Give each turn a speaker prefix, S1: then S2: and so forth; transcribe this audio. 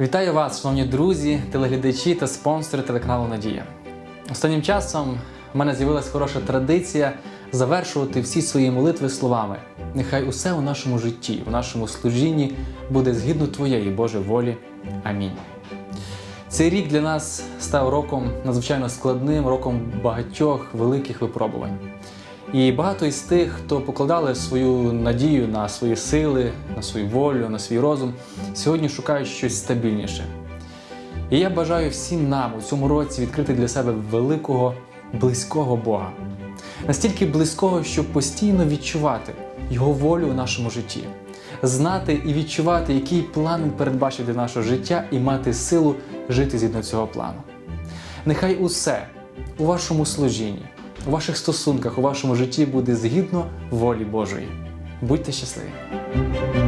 S1: Вітаю вас, шановні друзі, телеглядачі та спонсори телеканалу Надія. Останнім часом в мене з'явилася хороша традиція завершувати всі свої молитви словами. Нехай усе у нашому житті, у нашому служінні буде згідно Твоєї Божої волі. Амінь. Цей рік для нас став роком надзвичайно складним, роком багатьох великих випробувань. І багато із тих, хто покладали свою надію на свої сили, на свою волю, на свій розум, сьогодні шукають щось стабільніше. І я бажаю всім нам у цьому році відкрити для себе великого, близького Бога. Настільки близького, щоб постійно відчувати Його волю у нашому житті, знати і відчувати, який план він передбачив для нашого життя, і мати силу жити згідно цього плану. Нехай усе у вашому служінні, у ваших стосунках, у вашому житті буде згідно волі Божої. Будьте щасливі!